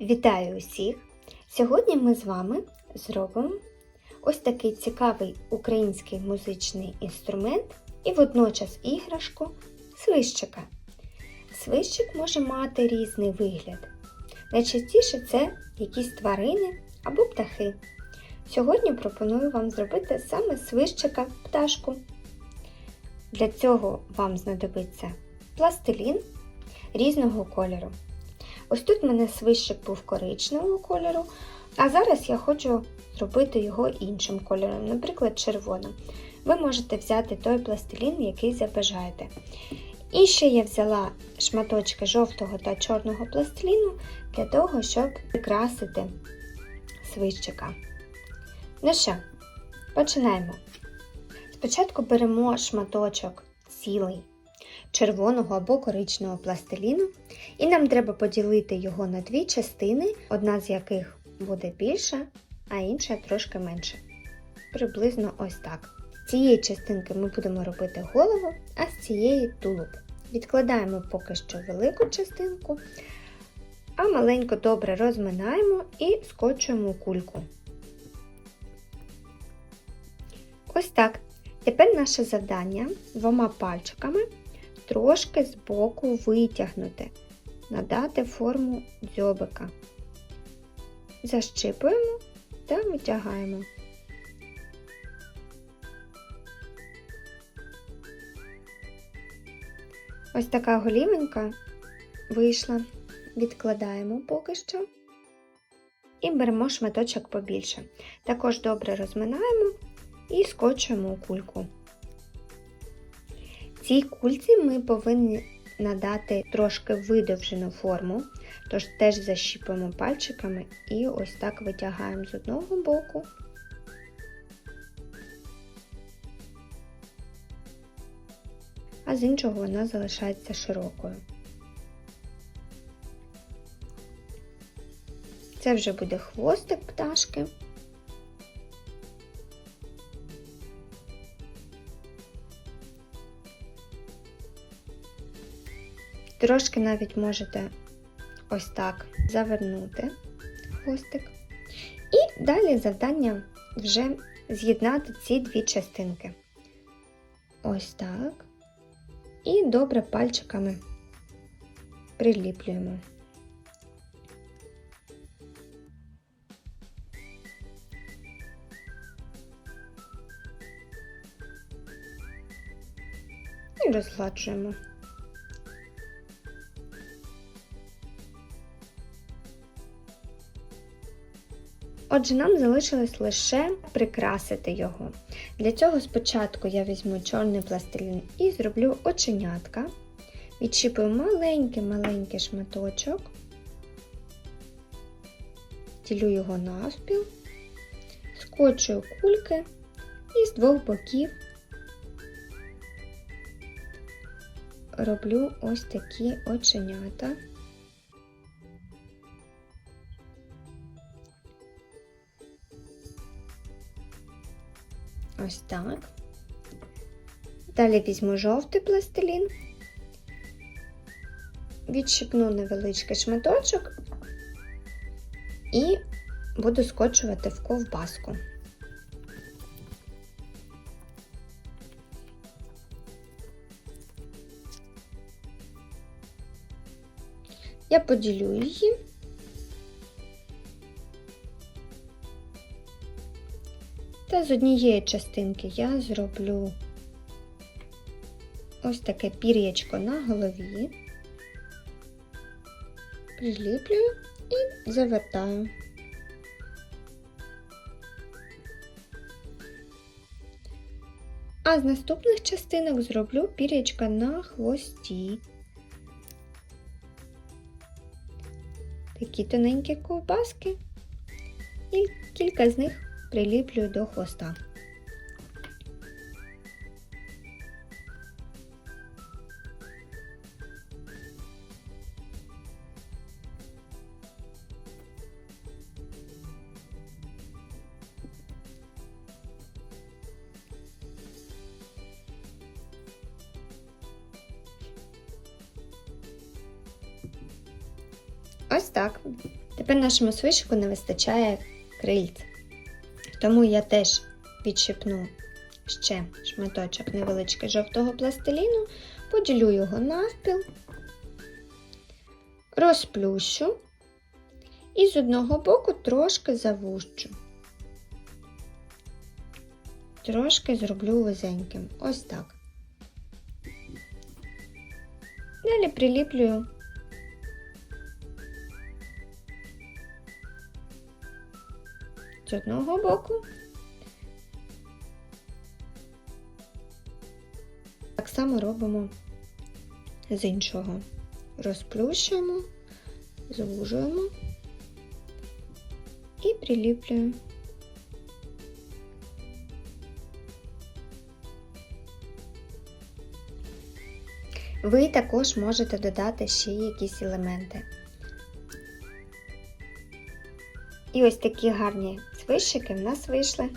Вітаю усіх! Сьогодні ми з вами зробимо ось такий цікавий український музичний інструмент і водночас іграшку свищика. Свищик може мати різний вигляд. Найчастіше це якісь тварини або птахи. Сьогодні пропоную вам зробити саме свищика пташку. Для цього вам знадобиться пластилін різного кольору. Ось тут в мене свищик був коричневого кольору, а зараз я хочу зробити його іншим кольором, наприклад, червоним. Ви можете взяти той пластилін, який забажаєте. І ще я взяла шматочки жовтого та чорного пластиліну для того, щоб прикрасити свищика. Ну що, починаємо. Спочатку беремо шматочок цілий червоного або коричневого пластиліну, і нам треба поділити його на дві частини, одна з яких буде більша, а інша трошки менша. Приблизно ось так. З цієї частинки ми будемо робити голову, а з цієї тулуб. Відкладаємо поки що велику частинку, а маленько добре розминаємо і скочуємо кульку. Ось так. Тепер наше завдання двома пальчиками трошки збоку витягнути, надати форму дзьобика. Защипуємо та витягаємо. Ось така голівенька вийшла. Відкладаємо поки що і беремо шматочок побільше. Також добре розминаємо і скочуємо у кульку. Цій кульці ми повинні надати трошки видовжену форму, тож теж защіпуємо пальчиками і ось так витягаємо з одного боку. А з іншого вона залишається широкою. Це вже буде хвостик пташки. Трошки навіть можете ось так завернути хвостик. І далі завдання вже з'єднати ці дві частинки. Ось так. І добре пальчиками приліплюємо. І розгладжуємо. Отже, нам залишилось лише прикрасити його. Для цього спочатку я візьму чорний пластилін і зроблю оченятка. Відчіпую маленький-маленький шматочок, ділю його навпіл, скочую кульки і з двох боків роблю ось такі оченята. Ось так. Далі візьму жовтий пластилін, відщипну невеличкий шматочок і буду скочувати в ковбаску. Я поділю її. Та з однієї частинки я зроблю ось таке пір'ячко на голові, приліплюю і завертаю. А з наступних частинок зроблю пір'ячка на хвості. Такі тоненькі ковбаски і кілька з них приліплюю до хвоста. Ось так. Тепер нашому свищику не вистачає крильць. Тому я теж відщипну ще шматочок невеличкий жовтого пластиліну, поділю його навпіл, розплющу і з одного боку трошки завущу. Трошки зроблю вузеньким. Ось так. Далі приліплюю з одного боку. Так само робимо з іншого. Розплющуємо, звужуємо і приліплюємо. Ви також можете додати ще якісь елементи. І ось такі гарні свищики в нас вийшли.